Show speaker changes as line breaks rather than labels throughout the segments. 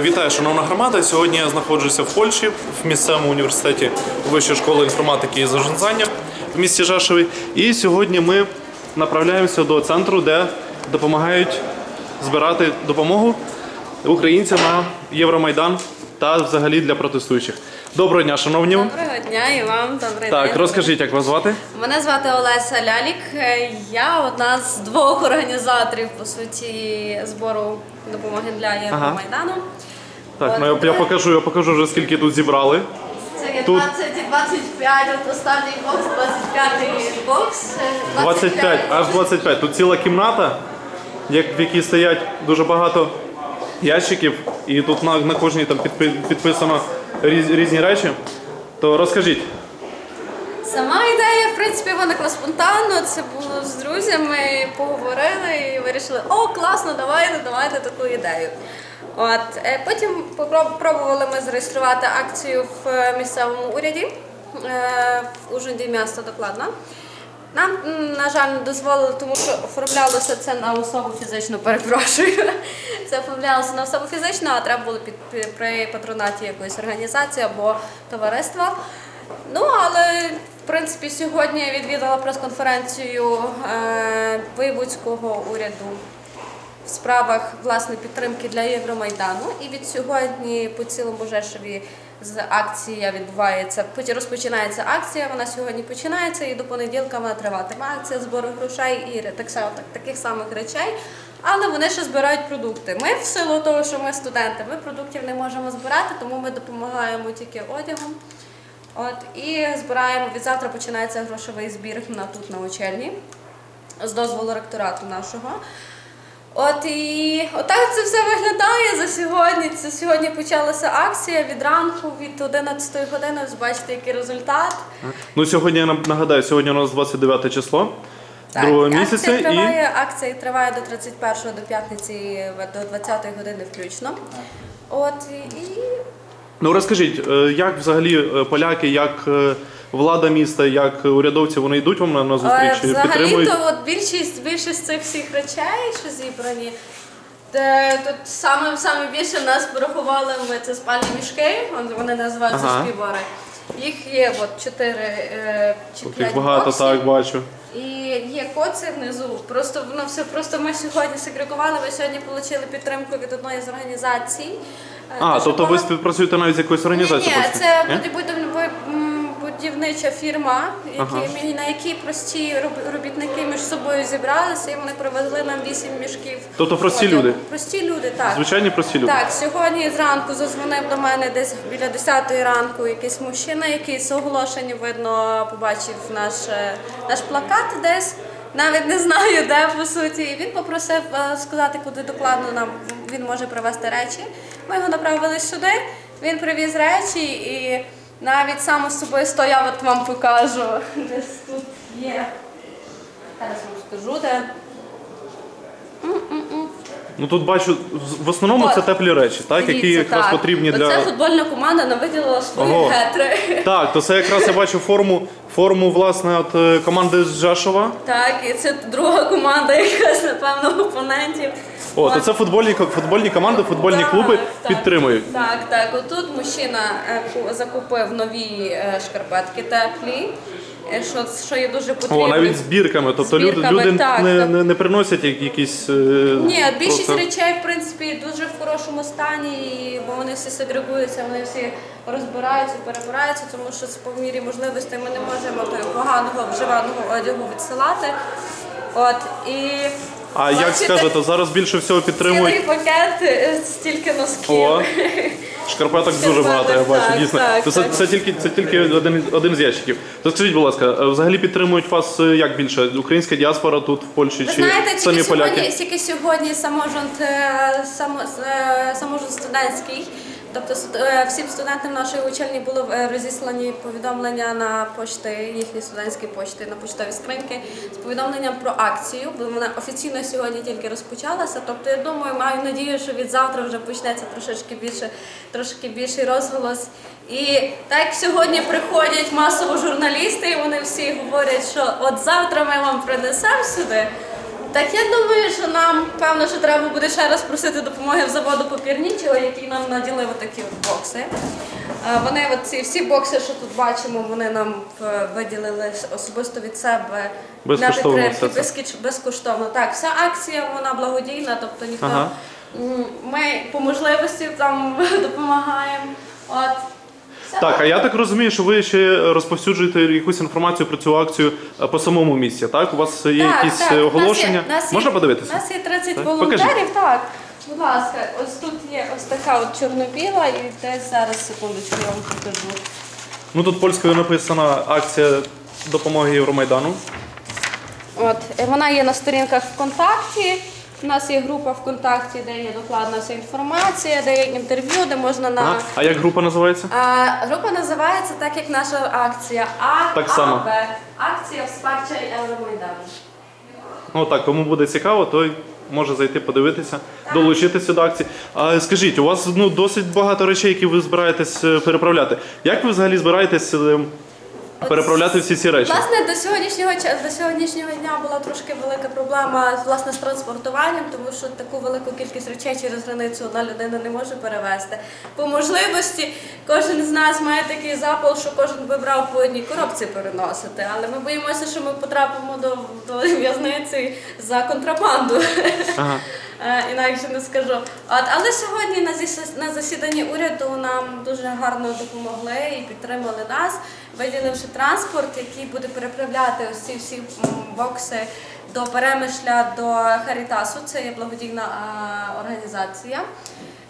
Вітаю, шановна громада. Сьогодні я знаходжуся в Польщі в місцевому університеті Вищої школи інформатики і зажинзання в місті Жашеві. І сьогодні ми направляємося до центру, де допомагають збирати допомогу українцям на Євромайдан та взагалі для протестуючих. Доброго дня, шановні.
Доброго дня і вам добрий
Так,
день.
розкажіть, як вас звати?
Мене звати Олеся Лялік. Е, Я одна з двох організаторів по суті збору допомоги для Євромайдану.
Так, ну я, я покажу, я покажу вже скільки тут зібрали.
Це є
Тут-
20 і 25, от останній бокс, 25 бокс. е,
25, аж 25. Тут ціла кімната, в якій стоять дуже багато ящиків, і тут на, на кожній там підпи- підписано різ, різні речі. То розкажіть.
Сама ідея, в принципі, виникла спонтанно. Це було з друзями, поговорили і вирішили, о, класно, давайте, давайте таку ідею. От е, потім попроб- пробували ми зареєструвати акцію в е, місцевому уряді е, в Ужгороді міста докладно. Нам, на жаль, не дозволили, тому що оформлялося це на особу фізичну, перепрошую. Це оформлялося на особу фізичну, а треба було під, при патронаті якоїсь організації або товариства. Ну, але в принципі сьогодні я відвідала прес-конференцію е, Воєвудського уряду в справах власне підтримки для Євромайдану. І від сьогодні по цілому Жешові з акція відбувається. Розпочинається акція. Вона сьогодні починається і до понеділка вона триватиме. Акція збору грошей і так само так, таких самих речей. Але вони ще збирають продукти. Ми в силу того, що ми студенти, ми продуктів не можемо збирати, тому ми допомагаємо тільки одягом. От і збираємо від завтра починається грошовий збір на тут на учельні з дозволу ректорату нашого. От і отак це все виглядає за сьогодні. Це сьогодні почалася акція від ранку, від 11 години. Ви бачите, який результат.
Ну сьогодні я нагадаю, сьогодні у нас 29 число другого місяця.
акція
І
триває, акція триває до 31 до п'ятниці до 20 години включно. От і, і
ну розкажіть, е, як взагалі е, поляки, як е, влада міста, як урядовці вони йдуть вам на, на
Е,
зустріч?
Взагалі,
підтримують?
то от більшість, більшість цих всіх речей, що зібрані, де тут саме, саме більше нас порахували ми це спальні мішки, вон- вони називаються
Ага.
шпівари. Їх є от чотири е, чи п'ять
їх багато,
боксів.
так бачу.
І є коци внизу. Просто воно все просто ми сьогодні сегрегували. Ми сьогодні отримали підтримку від одної з організацій. Е,
А,
дуже
тобто ви
багато-
співпрацюєте навіть з якоюсь організацією?
ні,
польською?
це
Ні?
буде будівнича фірма, які,
Ага.
на якій прості робітники між собою зібралися, і вони привезли нам вісім мішків.
Тобто прості люди?
Прості люди, так.
Звичайні прості люди.
Так, сьогодні зранку зазвонив до мене десь біля 10 ранку якийсь мужчина, який з оголошення видно побачив наш, е, наш плакат десь. Навіть не знаю, де по суті. І він попросив е, сказати, куди докладно нам він може привезти речі. Ми його направили сюди. Він привіз речі і навіть сам з собою стояв, от вам покажу. Десь тут є. Зараз вам скажу, де.
Ну тут бачу, в- в основному
От.
це теплі речі, так, які
Дивіться,
якраз
так.
потрібні для.
Оце футбольна команда нам виділила свої
Ого.
гетри.
Так, то це якраз я бачу форму, форму власне от е, команди з Жашова.
Так, і це друга команда якась, напевно, опонентів.
О, то це футбольні футбольні команди, футбольні клуби
так.
підтримують.
Так, так. Отут мужчина е, закупив нові е, шкарпетки теплі, е, що, що є дуже потрібно.
О, навіть збірками. Тобто
Збірками,
люди
так,
не,
так.
не, не приносять якісь.
Ні, більшість
просто-
речей, в принципі, дуже в хорошому стані, бо вони всі сегрегуються, вони всі розбираються, перебираються, тому що по мірі можливостей ми не можемо поганого вживаного одягу відсилати. От і
А як
бачите,
скажете, зараз більше всього
цілий
підтримують.
пакет е, стільки носків.
О, шкарпеток дуже багато, я бачу,
Так,
дійсно.
так,
це,
так.
це тільки це тільки один, один з ящиків. То скажіть, будь ласка, е, взагалі підтримують вас е, як більше? Українська діаспора тут в Польщі
Ви
чи
знаєте,
самі
тільки
поляки?
сьогодні, тільки сьогодні саможонт, е, само, е, саможонт студентський. Тобто е, всім студентам нашої учельні було е, розіслані повідомлення на пошти, їхні студентські пошти, на поштові скриньки з повідомленням про акцію, бо вона офіційно сьогодні тільки розпочалася. Тобто, я думаю, маю надію, що від завтра вже почнеться трошечки більше, трошки більший розголос. І так сьогодні приходять масово журналісти, і вони всі говорять, що от завтра ми вам принесемо сюди. Так я думаю, що нам певно, що треба буде ще раз просити допомоги в заводу Попірнічого, який нам наділив такі от бокси. Вони от ці всі бокси, що тут бачимо, вони нам е, виділили особисто від себе
Безкоштовно
для підтримки, безкіч- безкоштовно. Так, вся акція вона благодійна, тобто ніхто
Ага.
Ми по можливості там допомагаємо. От.
Так, а я так розумію, що ви ще розповсюджуєте якусь інформацію про цю акцію е, по самому місці, так? У вас є
Так,
якісь
так.
е,
У нас є-
оголошення?
у нас є-
Можна подивитися?
У нас є 30
Так,
волонтерів,
покажіть.
так. Будь ласка, ось тут є ось така от чорно-біла, і десь зараз секундочку я вам покажу.
Ну тут польською написана акція допомоги Євромайдану.
От е, вона є на сторінках ВКонтакті. У нас є група ВКонтакті, де є докладна вся інформація, де є інтерв'ю, де можна на.
Ага. А як група називається?
А, група називається так, як наша акція. А
Так само.
АБ. Акція Спарча Євромайдану.
Ну так, кому буде цікаво, той може зайти подивитися, долучитися до акції. А скажіть, у вас ну досить багато речей, які ви збираєтесь е, переправляти. Як ви взагалі збираєтесь е, переправляти всі ці речі?
Власне, до сьогоднішнього до сьогоднішнього дня була трошки велика проблема власне з транспортуванням, тому що таку велику кількість речей через границю одна людина не може перевезти. По можливості кожен з нас має такий запал, що кожен би брав по одній коробці переносити. Але ми боїмося, що ми потрапимо до, до в'язниці за контрабанду.
Ага.
Е, Інакше не скажу. От, але сьогодні на на засіданні уряду нам дуже гарно допомогли і підтримали нас, виділивши транспорт, який буде переправляти ось ці всі бокси до перемишля до Харітасу. Це є благодійна а, організація.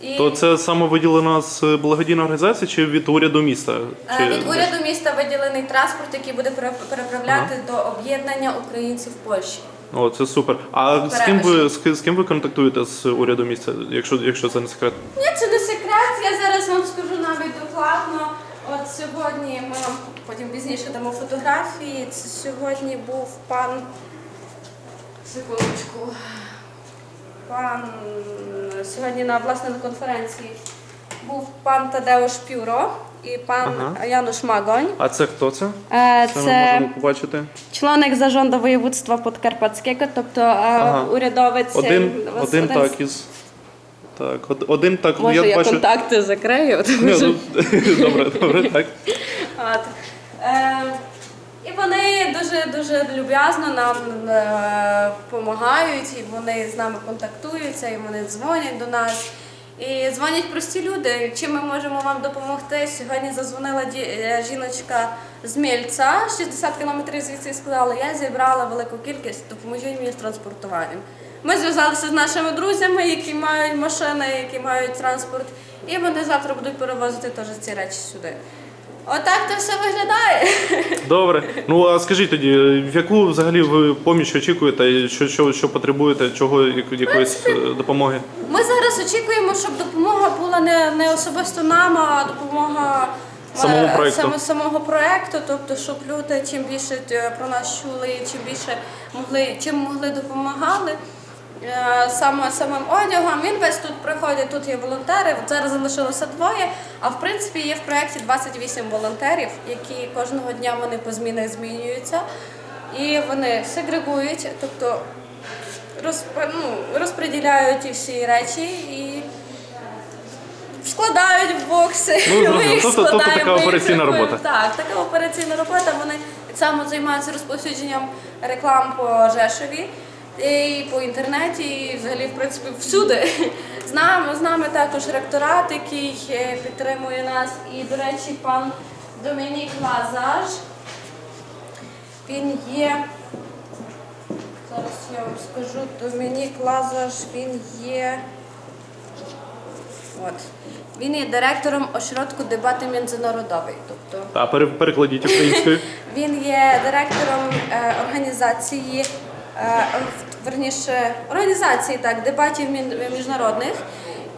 І
То це саме виділено з благодійної організації чи від уряду міста?
е,
Чи...
від уряду міста виділений транспорт, який буде пере- переправляти до об'єднання українців в Польщі.
О, це супер. А з ким ви з, з ким ви контактуєте з уряду міста, якщо, якщо це не секрет?
Ні, це не секрет. Я зараз вам скажу навіть докладно. От сьогодні ми вам потім пізніше дамо фотографії. Це сьогодні був пан. Секундочку. Пан сьогодні на власне на конференції був пан Тадеуш Пюро і пан
Ага.
Януш Магонь.
А це хто це?
Е,
Це ми
Це
можемо побачити.
члоник зарząду воєводства Подкарпатського, тобто е, урядовець.
Один,
е,
один
з-
так із. Так, од- один так.
Може, я,
бачу.
контакти закрию,
Ні, ну, добре, добре, так.
От. Е, і вони дуже дуже люб'язно нам е, допомагають, і вони з нами контактуються, і вони дзвонять до нас. І дзвонять прості люди. Чим ми можемо вам допомогти? Сьогодні зазвонила ді- е, жіночка з Мільця, 60 кілометрів звідси і сказала, я зібрала велику кількість, допоможіть мені з транспортуванням. Ми зв'язалися з нашими друзями, які мають машини, які мають транспорт, і вони завтра будуть перевозити теж ці речі сюди. Отак це все виглядає.
Добре. Ну а скажіть тоді, в яку взагалі ви поміч очікуєте, що, що, що потребуєте, чого яку- якоїсь е, допомоги?
Ми зараз очікуємо, щоб допомога була не, не особисто нам, а допомога е,
Самому проекту.
саме самого проекту. Тобто, щоб люди чим більше е, про нас чули, і чим більше могли, чим могли допомагали. Е, Саме самим одягом він весь тут приходить. Тут є волонтери. Зараз залишилося двоє. А в принципі є в проєкті 28 волонтерів, які кожного дня вони по змінах змінюються, і вони сегрегують, тобто розп... ну, розподіляють ті всі речі і складають в бокси.
Ну.
Ми їх
Тобто- тобто
складаємо,
така операційна робота.
Так, така операційна робота. Вони так само займаються розповсюдженням реклам по Жешові. І по інтернеті, і взагалі, в принципі, всюди. З нами, з нами також ректорат, який е, підтримує нас. І, до речі, пан Домінік Лазаш. Він є Зараз я вам скажу, Домінік Лазаш, він є. От. Він є директором осередку дебати міжнародовий. Тобто
А перекладіть українською.
він є директором е, організації, верніше, організації так, дебатів міжнародних.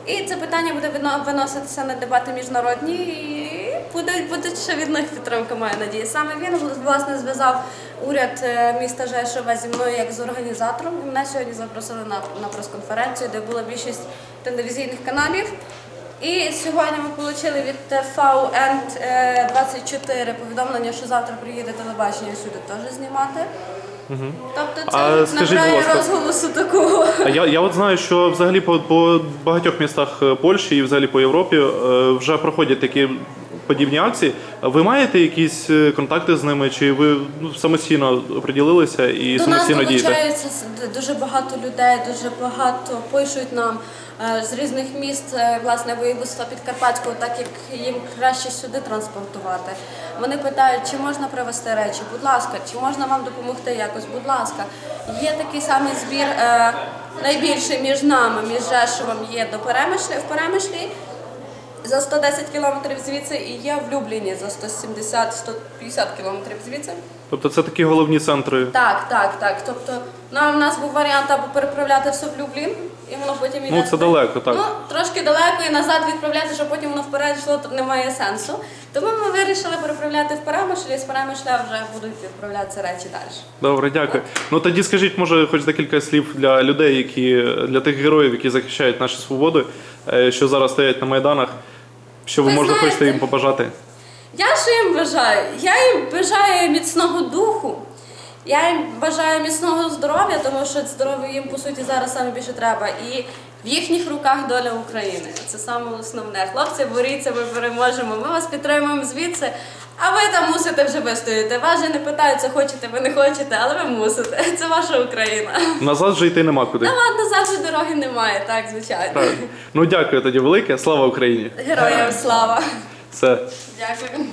І це питання буде виноситися на дебати міжнародні і буде, буде ще від них підтримка, маю надію. Саме він власне зв'язав уряд е, міста Жешова зі мною як з організатором. І мене сьогодні запросили на, на прес-конференцію, де була більшість телевізійних каналів. І сьогодні ми отримали від ТВН 24 повідомлення, що завтра приїде телебачення сюди теж знімати. Тобто це
А скажіть, будь
набирає
ласка.
розголосу такого.
А я, я от знаю, що взагалі по, по багатьох містах е, Польщі і взагалі по Європі е, вже проходять такі подібні акції. Ви маєте якісь е, контакти з ними, чи ви ну, самостійно оприділилися і
До нас
самостійно дієте?
долучаються с- дуже багато людей, дуже багато пишуть нам е, з різних міст е, власне воєводства Підкарпатського, так як їм краще сюди транспортувати. Вони питають, чи можна привезти речі, будь ласка, чи можна вам допомогти якось, будь ласка. Є такий самий збір е, найбільший між нами, між Жешовом є до Перемишлі в Перемишлі. За 110 кілометрів звідси і є в Любліні за 170-150 кілометрів звідси.
Тобто це такі головні центри.
Так, так, так. Тобто нам, у нас був варіант або переправляти все в Люблін, і воно потім іде.
Ну, це далеко, так.
Ну, трошки далеко і назад відправляти, щоб потім воно вперед йшло, то немає сенсу. Тому ми вирішили переправляти в Перемишль, і з Перемишля вже будуть відправлятися речі далі.
Добре, дякую. Ну тоді скажіть, може, хоч декілька слів для людей, які для тих героїв, які захищають нашу свободу, е, що зараз стоять на майданах. Що ви
Ви
може
знаєте-
хочете їм побажати?
Я що їм бажаю? Я їм бажаю міцного духу. Я їм бажаю міцного здоров'я, тому що здоров'я їм по суті зараз саме більше треба. І в їхніх руках доля України. Це саме основне. Хлопці, боріться, ми переможемо. Ми вас підтримуємо звідси. А ви там мусите вже вистояти. Вас же не питаються, хочете ви не хочете, але ви мусите. Це ваша Україна.
Назад вже йти нема куди.
На вас назад вже дороги немає, так звичайно.
Так. Ну дякую тоді велике. Слава Україні!
Героям слава!
Все.
Дякую.